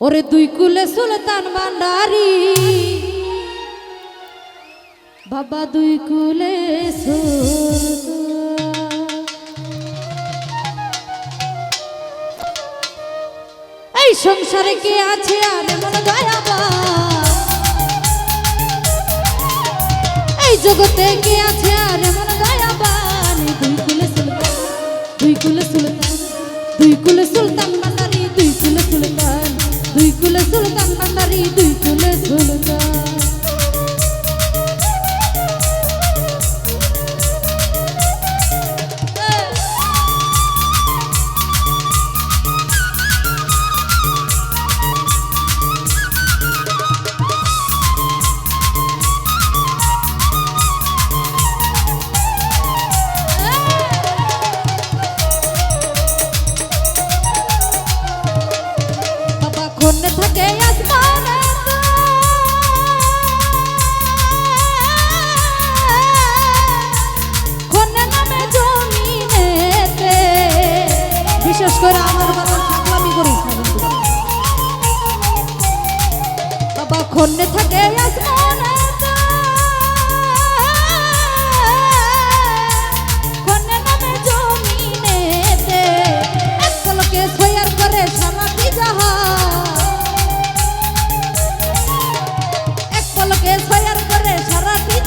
ওরে দুই কুলে সুলতান ভান্ডারি বাবা দুই কুলে। এই সংসারে কে আছে আর এমন এই জগতে কে আছে আর এমন কুলে সুলতান বিশেষ করে আমার বাবা থাকলামি করি বাবা খন্নে থাকে আসমানে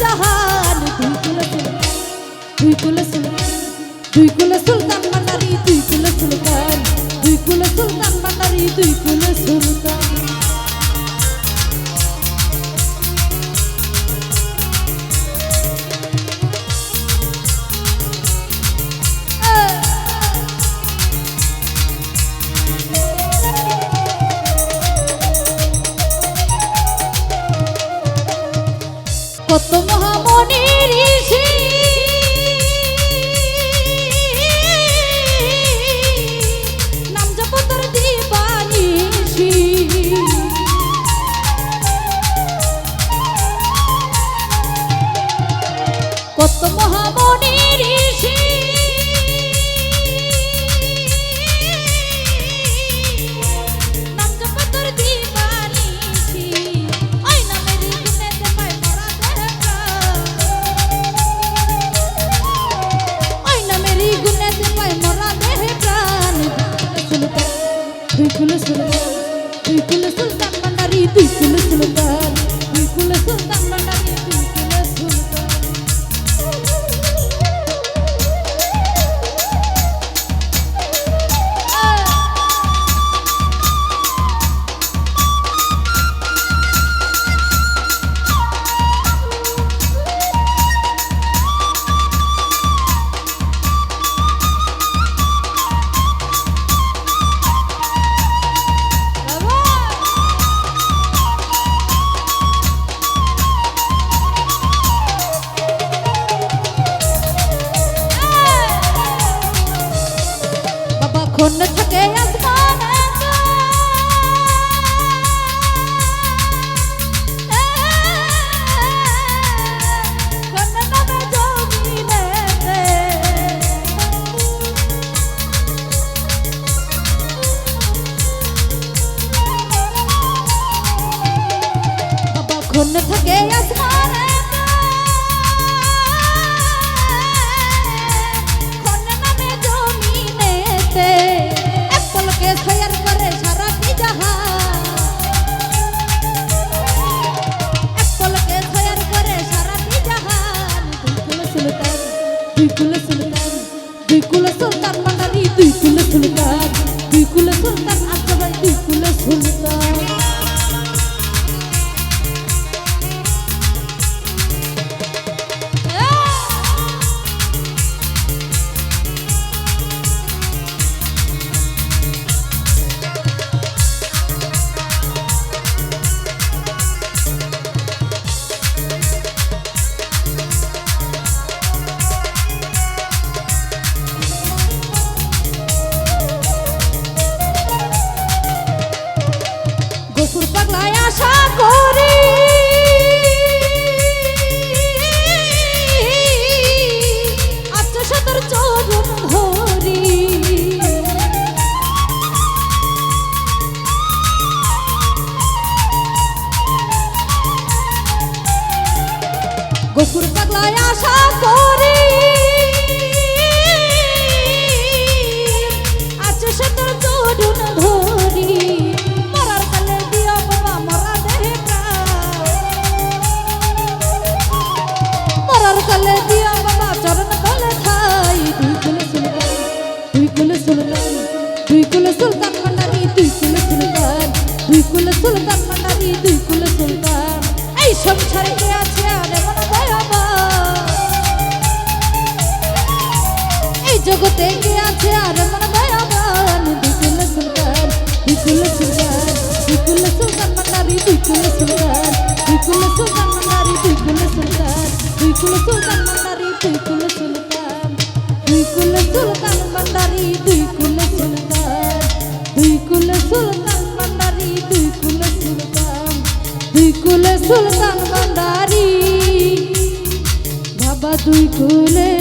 জাহান দুই সুলতান দুই সুলতান কত মহামণির ঋষি কত মহামণির ঋষি। নাম জপ তোর দিবানিষি বাবা খন থাকে আসমানে গফুর পাগলায় আশা করি জগতে কে আছে আর মন দয়াবান বিকুল সুলতান বিকুল সুলতান বিকুল সুলতান মান্নারি বিকুল সুলতান বিকুল সুলতান মান্নারি বিকুল সুলতান বিকুল সুলতান মান্নারি বিকুল সুলতান বিকুল সুলতান মান্নারি বিকুল সুলতান বিকুল সুলতান মান্নারি বিকুল সুলতান বিকুল সুলতান মান্নারি বাবা দুই কুলে